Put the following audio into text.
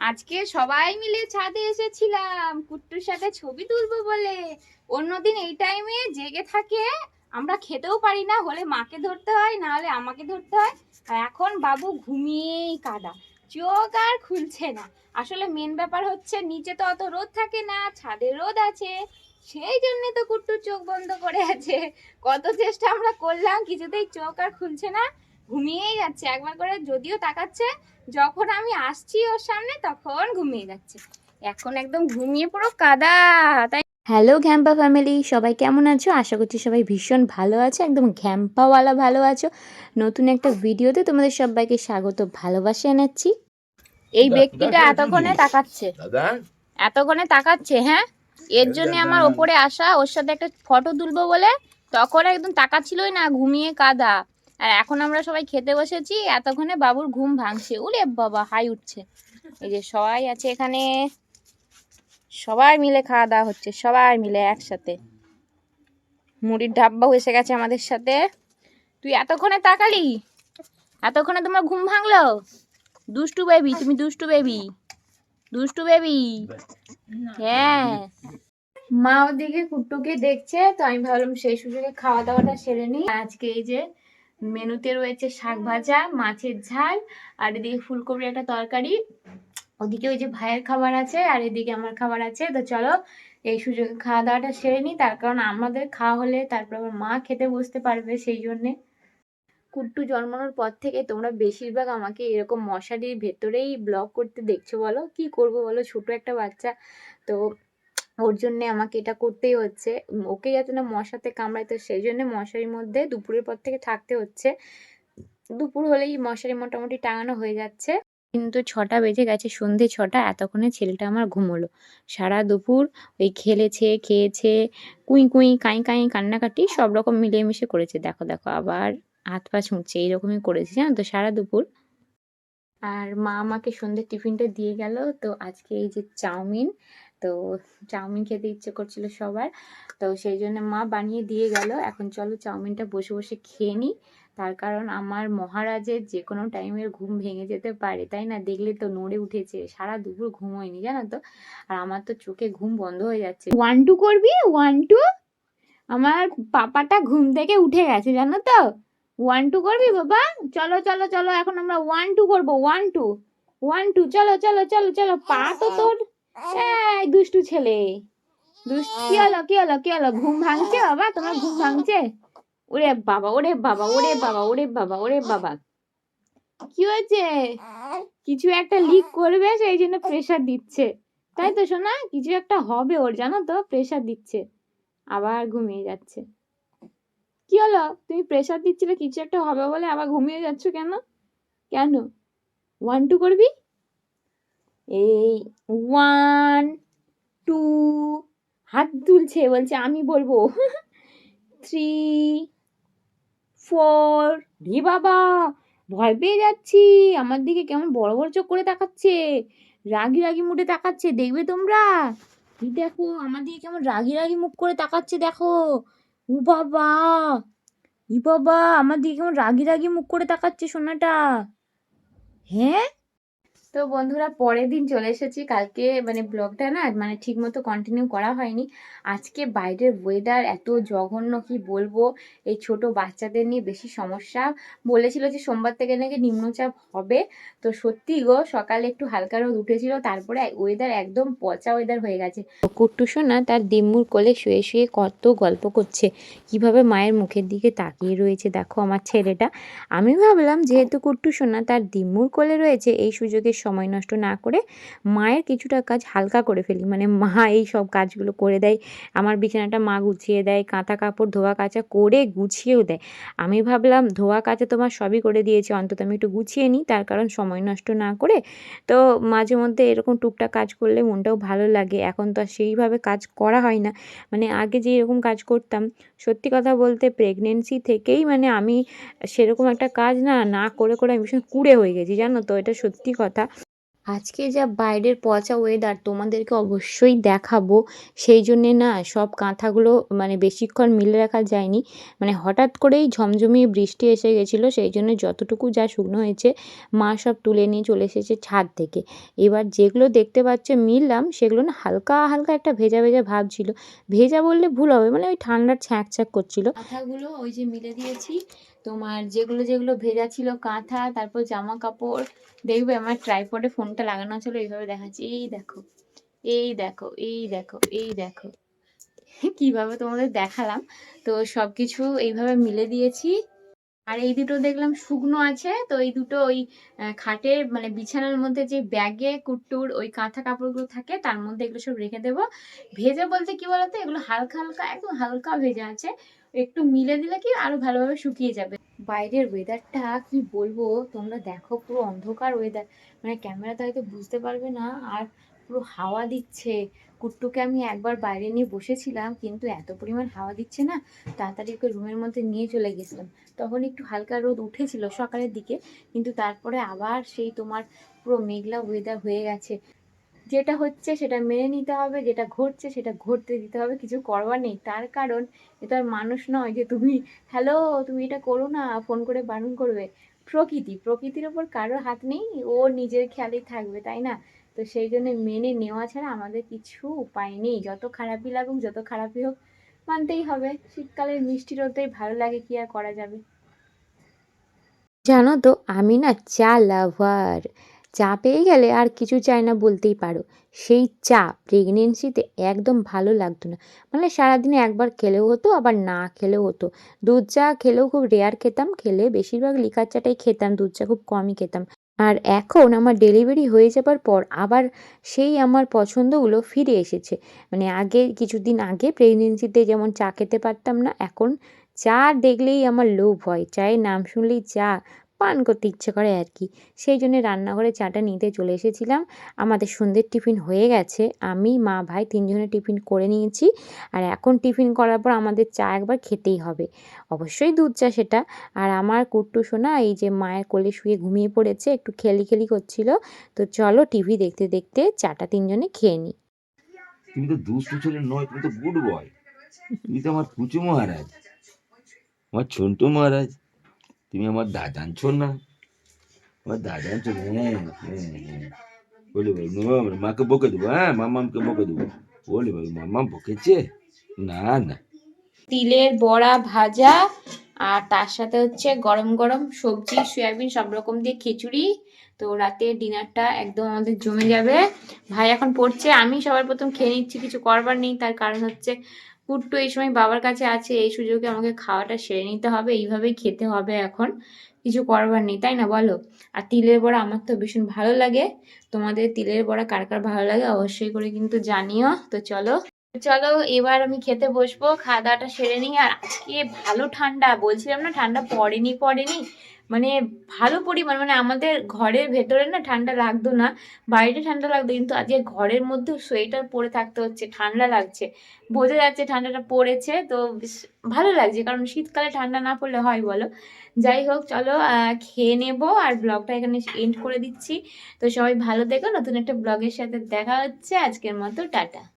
আজকে সবাই মিলে ছাদে এসেছিলাম। কুট্টুর সাথে ছবি তুলবো বলে। অন্যদিন এই টাইমে জেগে থাকে, আমরা খেতেও পারি না, হলে মাকে ধরতে হয়, না হলে আমাকে ধরতে হয়। আর এখন বাবু ঘুমিয়েই কাদা, চোখ আর খুলছে না। আসলে মেন ব্যাপার হচ্ছে নিচে তো অত রোদ থাকে না, ছাদে রোদ আছে। সেই জন্য তো কুট্টু চোখ বন্ধ করে আছে। কত চেষ্টা আমরা করলাম, কিছুতেই চোখ আর খুলছে না। ঘুমিয়েই যাচ্ছে, একবার করে যদিও তাকাচ্ছে যখন আমি আসছি ওর সামনে তখন ঘুমিয়ে যাচ্ছে। এখন একদম ঘুমিয়ে পুরো কাদা তাই হ্যালো ঘ্যাম্পা ফ্যামিলি সবাই কেমন আছো? আশা করছি সবাই ভীষণ ভালো আছে একদম ঘ্যাম্পাওয়ালা ভালো আছো। নতুন একটা ভিডিওতে তোমাদের সবাইকে স্বাগত ভালোবাসা জানাচ্ছি। এই ব্যক্তিটা এতক্ষণে তাকাচ্ছে। এতক্ষণে তাকাচ্ছে হ্যাঁ? এর জন্য আমার ওপরে আসা ওর সাথে একটা ফটো তুলবো বলে তখন একদম তাকাচ্ছিলই না ঘুমিয়ে কাদা। আর এখন আমরা সবাই খেতে বসেছি, এতক্ষণে বাবুর ঘুম ভাঙছে। উলে বাবা, হাই উঠছে। এই যে সবাই আছে এখানে। সবাই মিলে খাওয়া দাওয়া হচ্ছে, সবাই মিলে একসাথে। মুড়ির ডাব্বাও এসে গেছে আমাদের সাথে। তুই এতক্ষণে তাকালি? এতক্ষণে তোমার ঘুম ভাঙলো? দুষ্টু বেবি তুমি দুষ্টু বেবি দুষ্টু বেবি হ্যাঁ। মা ওদিকে কুট্টুকে দেখছে, তো আমি ভাবলাম সেই সুযোগে খাওয়া দাওয়াটা সেরে নিই। আজকে এই যে মেনুতে রয়েছে শাক ভাজা মাছের ঝাল আর এদিকে ফুলকপির একটা তরকারি। ওদিকে ওই যে ভাইয়ের খাবার আছে আর এদিকে আমার খাবার আছে। তো চলো এই সুযোগে খাওয়া দাওয়াটা সেরে নিই তার কারণ আমাদের খাওয়া হলে তারপর আমার মা খেতে বসতে পারবে সেই জন্যে। কুট্টু জন্মানোর পর থেকে তোমরা বেশিরভাগ আমাকে এরকম মশারির ভেতরেই ব্লগ করতে দেখছ বলো? কি করব বলো? ছোট একটা বাচ্চা। তো ওর জন্যে আমাকে এটা করতেই হচ্ছে। ওকে যাতে না মশাতে কামড়ায়, তো সেই জন্য মশারির মধ্যে দুপুরের পর থেকে থাকতে হচ্ছে। দুপুর হলেই মশারি মোটামুটি টাঙানো হয়ে যাচ্ছে। কিন্তু ছটা বেজে গেছে, সন্ধে ছটা, এতক্ষণে ছেলেটা আমার ঘুমোলো। সারা দুপুর ওই খেলেছে, খেয়েছে, কুঁই কুঁই, কাঁই কাঁই, কান্নাকাটি, সব রকম মিলিয়ে মিশে করেছে। দেখো দেখো, আবার হাত পা ছুঁড়ছে এইরকমই করেছে, জানো তো, সারা দুপুর। আর মা আমাকে সন্ধ্যের টিফিনটা দিয়ে গেল, তো আজকে এই যে চাউমিন তো চাউমিন খেতে ইচ্ছে করছিল সবার। তো সেই জন্য মা বানিয়ে দিয়ে গেল। এখন চলো চাউমিনটা বসে বসে খেয়ে নিই। তার কারণ আমার মহারাজের যে কোনো টাইমের ঘুম ভেঙে যেতে পারে, তাই না? দেখলে তো নড়ে উঠেছে। সারা দুপুর ঘুম হয়নি জানো তো? আর আমার তো চোখে ঘুম বন্ধ হয়ে যাচ্ছে। ওয়ান টু করবি? ওয়ান টু আমার পাপাটা ঘুম থেকে উঠে গেছে, জানো তো? ওয়ান টু করবি বাবা? চলো চলো চলো, এখন আমরা ওয়ান টু করব। ওয়ান টু ওয়ান টু চলো চলো চলো চলো, পা তো তোর। এই দুষ্টু ছেলে। কি হলো কি হলো কি হলো? ঘুম ভাঙছে বাবা? তোমার ঘুম ভাঙছে? ওরে বাবা ওরে বাবা ওরে বাবা ওরে বাবা ওরে বাবা। কি হয়েছে? কিছু একটা লিক করবে, সেই জন্য প্রেশার দিচ্ছে। তাই তো শোনা কিছু একটা হবে ওর, জানো তো প্রেশার দিচ্ছে। আবার ঘুমিয়ে যাচ্ছে। কি হলো? তুমি প্রেসার দিচ্ছিলে, কিছু একটা হবে বলে আবার ঘুমিয়ে যাচ্ছ কেন? কেন? ওয়ান টু করবি? এই ওয়ান, টু, হাত তুলছে বলছে, আমি বলব। থ্রি, ফোর, রে বাবা, ভয় পেয়ে যাচ্ছি। আমার দিকে কেমন বড় বড় চোখ করে তাকাচ্ছে, রাগি রাগি মুখে তাকাচ্ছে, দেখবে তোমরা? দেখো, আমার দিকে কেমন রাগি রাগি মুখ করে তাকাচ্ছে, দেখো। ও বাবা, ই বাবা, আমার দিকে কেমন রাগি রাগি মুখ করে তাকাচ্ছে, সোনাটা। হ্যাঁ? তো বন্ধুরা পরের দিন চলে এসেছি। কালকে মানে ব্লগটা না মানে ঠিক মতো কন্টিনিউ করা হয়নি। আজকে বাইরের ওয়েদার এত জঘন্য, কি বলব? এই ছোট বাচ্চাদের নিয়ে বেশি সমস্যা। বলেছিল যে সোমবার থেকে নাকি নিম্নচাপ হবে। তো সত্যি গো, সকালে একটু হালকা রোদ উঠেছিল, তারপরে ওয়েদার একদম পচা ওয়েদার হয়ে গেছে। কুট্টু সোনা তার ডিম্মুর কোলে শুয়ে শুয়ে কত গল্প করছে। কীভাবে মায়ের মুখের দিকে তাকিয়ে রয়েছে দেখো আমার ছেলেটা। আমি ভাবলাম যেহেতু কুট্টু সোনা তার দিম্মুর কোলে রয়েছে, এই সুযোগে সময় নষ্ট না করে মায়ের কিছুটা কাজ হালকা করে ফেলি। মানে মা এই সব কাজগুলো করে দেয়, আমার বিছানাটা মা গুছিয়ে দেয়, কাঁথা কাপড়, ধোয়া কাচা করে গুছিয়েও দেয়। আমি ভাবলাম ধোয়া কাচা তোমার সবই করে দিয়েছে, অন্তত আমি একটু গুছিয়ে নিই, তার কারণ সময় নষ্ট না করে। তো মাঝে মধ্যে এরকম টুকটাক কাজ করলে মনটাও ভালো লাগে, এখন তো আর সেইভাবে কাজ করা হয় না। মানে আগে যে এরকম কাজ করতাম, সত্যি কথা বলতে প্রেগনেন্সি থেকেই মানে আমি সেরকম একটা কাজ না না করে করে আমি ভীষণ কুড়ে হয়ে গেছি, জানো তো? এটা সত্যি কথা। আজকে যা বাইরের পচা ওয়েদার তোমাদেরকে অবশ্যই দেখাবো। সেই জন্যে না সব কাঁথাগুলো মানে বেশিক্ষণ মিলে রাখা যায়নি। মানে হঠাৎ করেই ঝমঝমিয়ে বৃষ্টি এসে গেছিল, সেই জন্য যতটুকু যা শুকনো হয়েছে মা সব তুলে নিয়ে চলে এসেছে ছাদ থেকে। এবার যেগুলো দেখতে পাচ্ছ মিললাম, সেগুলো না হালকা হালকা একটা ভেজা ভেজা ভাব ছিল। ভেজা বললে ভুল হবে মানে ওই ঠান্ডার ছ্যাঁক ছ্যাঁক করছিল। কাঁথাগুলো ওই যে মিলে দিয়েছি তোমার যেগুলো যেগুলো ভেজা ছিল, কাঁথা, তারপর জামা কাপড় দেখবে আমার ট্রাইপডে ফোনটা লাগানো ছিল, এইভাবে দেখাচ্ছি, এই দেখো এই দেখো এই দেখো এই দেখো। কীভাবে তোমাদের দেখালাম? তো সব কিছু এইভাবে মিলে দিয়েছি। আর এই দুটো দেখলাম শুকনো আছে, তো এই দুটো ওই খাটের মানে বিছানার মধ্যে যে ব্যাগে কুট্টুর ওই কাঁথা কাপড়গুলো থাকে, তার মধ্যে এগুলো সব রেখে দেবো। ভেজে বলতে কি বলতো, এগুলো হালকা হালকা, একদম হালকা ভেজা আছে। একটু মিলে দিলে কি আরও ভালোভাবে শুকিয়ে যাবে। বাইরের ওয়েদারটা কি বলব, তোমরা দেখো পুরো অন্ধকার ওয়েদার মানে ক্যামেরাতে হয়তো বুঝতে পারবে না, আর পুরো হাওয়া দিচ্ছে। কুট্টুকে আমি একবার বাইরে নিয়ে বসেছিলাম, কিন্তু এত পরিমাণ হাওয়া দিচ্ছে না, তাড়াতাড়ি ওকে রুমের মধ্যে নিয়ে চলে গেছিলাম। তখন একটু হালকা রোদ উঠেছিল সকালের দিকে, কিন্তু তারপরে আবার সেই তোমার পুরো মেঘলা ওয়েদার হয়ে গেছে। যেটা হচ্ছে সেটা মেনে নিতে হবে, যেটা ঘটছে সেটা ঘটতে দিতে হবে, কিছু করবার নেই। তার কারণ এটা আর মানুষ নয় যে তুমি, হ্যালো, তুমি এটা করো না, ফোন করে বারণ করবে। প্রকৃতি, প্রকৃতির ওপর কারোর হাত নেই, ও নিজের খেয়ালেই থাকবে, তাই না? তো সেই জন্য মেনে নেওয়া ছাড়া আমাদের কিছু উপায় নেই। যত খারাপই লাগুক, যত খারাপই হোক, মানতেই হবে। শীতকালের মিষ্টি রোদটাই ভালো লাগে, কি আর করা যাবে? জানো তো, আমি না চা লাভার। চা পেয়ে গেলে আর কিছু চাই না বলতেই পারো। সেই চা প্রেগনেন্সিতে একদম ভালো লাগতো না। মানে সারাদিনে একবার খেলেও হতো, আবার না খেলেও হতো। দুধ চা খেলেও খুব রেয়ার খেতাম, খেলে বেশিরভাগ লিকার চাটাই খেতাম, দুধ চা খুব কমই খেতাম। আর এখন আমার ডেলিভারি হয়ে যাবার পর আবার সেই আমার পছন্দগুলো ফিরে এসেছে। মানে আগে, কিছুদিন আগে প্রেগনেন্সিতে যেমন চা খেতে পারতাম না, এখন চা দেখলেই আমার লোভ হয়। চায়ের নাম শুনলেই চা পান করতে ইচ্ছে করে আর কি। সেই জন্য রান্নাঘরে চাটা নিতে চলে এসেছিলাম। আমাদের সন্ধ্যের টিফিন হয়ে গেছে। আমি, মা, ভাই তিনজনে টিফিন করে নিয়েছি। আর এখন টিফিন করার পর আমাদের চা একবার খেতেই হবে। অবশ্যই দুধ চা সেটা। আর আমার কুট্টু সোনা, এই যে মায়ের কোলে শুয়ে ঘুমিয়ে পড়েছে, একটু খেলি খেলি করছিল। তো চলো টিভি দেখতে দেখতে চাটা তিনজনে খেয়ে নিই। তুমি তো দুষ্টু ছেলে নয়, তুমি তো গুড বয়। তুমি তো আমার পুচু মহারাজ। আমার ছোট্ট মহারাজ। তুমি আমার দাদান ছোট না আমার দাদান ছোট হ্যাঁ হ্যাঁ হ্যাঁ। বলে বলে মাকে বকে দেবো হ্যাঁ মামামকে বকে দেবো। বলে বলে মামা বকেছে? না না। তিলের বড়া ভাজা, আর তার সাথে হচ্ছে গরম গরম সবজি, সয়াবিন, সব রকম দিয়ে খিচুড়ি। তো রাতে ডিনারটা একদম আমাদের জমে যাবে। ভাই এখন পড়ছে, আমি সবার প্রথম খেয়ে নিচ্ছি, কিছু করবার নেই, তার কারণ হচ্ছে পুট্টু এই সময় বাবার কাছে আছে, এই সুযোগে আমাকে খাওয়াটা সেরে নিতে হবে, এইভাবেই খেতে হবে এখন। কিছু করবার নেই, তাই না বলো? আর তিলের বড়া আমার তো ভীষণ ভালো লাগে। তোমাদের তিলের বড়া কার কার ভালো লাগে অবশ্যই করে কিন্তু জানিও। তো চলো। চলো, এবার আমি খেতে বসবো খাওয়া দাওয়াটা সেরে নিই। আর আজকে ভালো ঠান্ডা, বলছিলাম না ঠান্ডা পড়েনি পড়েনি। মানে ভালো পরিমাণ মানে আমাদের ঘরের ভেতরে না ঠান্ডা লাগতো না, বাইরে ঠান্ডা লাগতো, কিন্তু আজকে ঘরের মধ্যে সোয়েটার পরে থাকতে হচ্ছে, ঠান্ডা লাগছে। বোঝা যাচ্ছে ঠান্ডাটা পড়েছে, তো ভালো লাগছে, কারণ শীতকালে ঠান্ডা না পড়লে হয়, বলো। যাই হোক, চলো খেয়ে নেব, আর ব্লগটা এখানে এন্ড করে দিচ্ছি। তো সবাই ভালো দেখো নতুন একটা ব্লগের সাথে দেখা হচ্ছে, আজকের মতো, টাটা।